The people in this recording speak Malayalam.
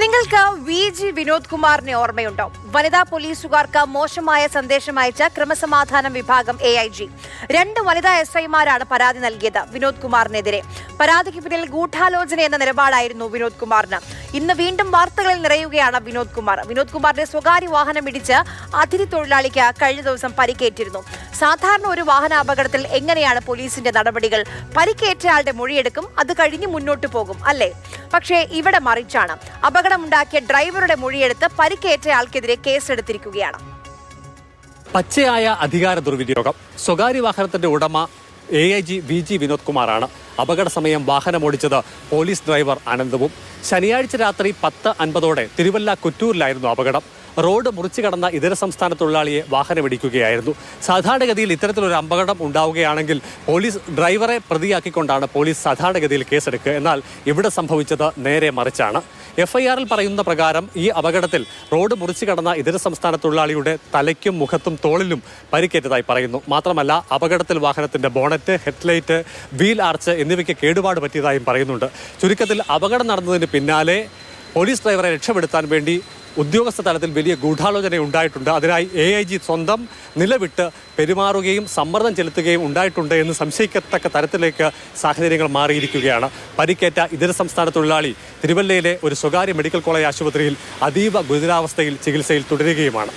നിങ്ങൾക്ക് വി ജി വിനോദ് കുമാറിനെ ഓർമ്മയുണ്ടോ? വനിതാ പോലീസുകാർക്ക് മോശമായ സന്ദേശം അയച്ച ക്രമസമാധാനം വിഭാഗം എ ഐ ജി രണ്ട് വനിതാ എസ് ഐമാരാണ് പരാതി നൽകിയത് വിനോദ് കുമാറിനെതിരെ. പരാതിക്ക് പിന്നിൽ ഗൂഢാലോചന എന്ന നിലപാടായിരുന്നു വിനോദ് കുമാറിന്. ഇന്ന് വീണ്ടും വാർത്തകളിൽ നിറയുകയാണ് വിനോദ് കുമാർ. വിനോദ് കുമാറിന്റെ സ്വകാര്യ വാഹനം ഇടിച്ച് അതിഥി തൊഴിലാളിക്ക് കഴിഞ്ഞ ദിവസം പരിക്കേറ്റിരുന്നു. സാധാരണ ഒരു വാഹന അപകടത്തിൽ എങ്ങനെയാണ് പോലീസിന്റെ നടപടികൾ? പരിക്കേറ്റയാളുടെ മൊഴിയെടുക്കും അത് കഴിഞ്ഞ് മുന്നോട്ട് പോകും അല്ലേ? പക്ഷേ ഇവിടെ മറിച്ചാണ്. അപകടമുണ്ടാക്കിയ ഡ്രൈവറുടെ മൊഴിയെടുത്ത് പരിക്കേറ്റയാൾക്കെതിരെ കേസെടുത്തിരിക്കുകയാണ്. പച്ചയായ അധികാര ദുർവിനിയോഗം. സ്വകാര്യ വാഹനത്തിന്റെ ഉടമ A I G V G Vinod കുമാറാണ്. അപകട സമയം വാഹനമോടിച്ചത് പോലീസ് ഡ്രൈവർ അനന്തവും. ശനിയാഴ്ച രാത്രി പത്ത് അൻപതോടെ തിരുവല്ല കുറ്റൂരിലായിരുന്നു അപകടം. റോഡ് മുറിച്ചു കടന്ന ഇതര സംസ്ഥാന തൊഴിലാളിയെ വാഹനമിടിക്കുകയായിരുന്നു. സാധാരണഗതിയിൽ ഇത്തരത്തിലൊരു അപകടം ഉണ്ടാവുകയാണെങ്കിൽ പോലീസ് ഡ്രൈവറെ പ്രതിയാക്കിക്കൊണ്ടാണ് പോലീസ് സാധാരണഗതിയിൽ കേസെടുക്കുക. എന്നാൽ ഇവിടെ സംഭവിച്ചത് നേരെ മറിച്ചാണ്. എഫ്ഐആറിൽ പറയുന്ന പ്രകാരം ഈ അപകടത്തിൽ റോഡ് മുറിച്ചു കടന്ന ഇതര സംസ്ഥാന തൊഴിലാളിയുടെ തലയ്ക്കും മുഖത്തും തോളിലും പരിക്കേറ്റതായി പറയുന്നു. മാത്രമല്ല അപകടത്തിൽ വാഹനത്തിന്റെ ബോണറ്റ് ഹെഡ്ലൈറ്റ് വീൽ ആർച്ച് എന്നിവയ്ക്ക് കേടുപാട് പറ്റിയതായും പറയുന്നുണ്ട്. ചുരുക്കത്തിൽ അപകടം നടന്നതിന് പിന്നാലെ പോലീസ് ഡ്രൈവറെ രക്ഷപ്പെടുത്താൻ വേണ്ടി ഉദ്യോഗസ്ഥ തലത്തിൽ വലിയ ഗൂഢാലോചന ഉണ്ടായിട്ടുണ്ട്. അതിനായി എ ഐ ജി സ്വന്തം നിലവിട്ട് പെരുമാറുകയും സമ്മർദ്ദം ചെലുത്തുകയും ഉണ്ടായിട്ടുണ്ട് എന്ന് സംശയിക്കത്തക്ക തരത്തിലേക്ക് സാഹചര്യങ്ങൾ മാറിയിരിക്കുകയാണ്. പരിക്കേറ്റ ഇതര സംസ്ഥാന തൊഴിലാളി തിരുവല്ലയിലെ ഒരു സ്വകാര്യ മെഡിക്കൽ കോളേജ് ആശുപത്രിയിൽ അതീവ ഗുരുതരാവസ്ഥയിൽ ചികിത്സയിൽ തുടരുകയുമാണ്.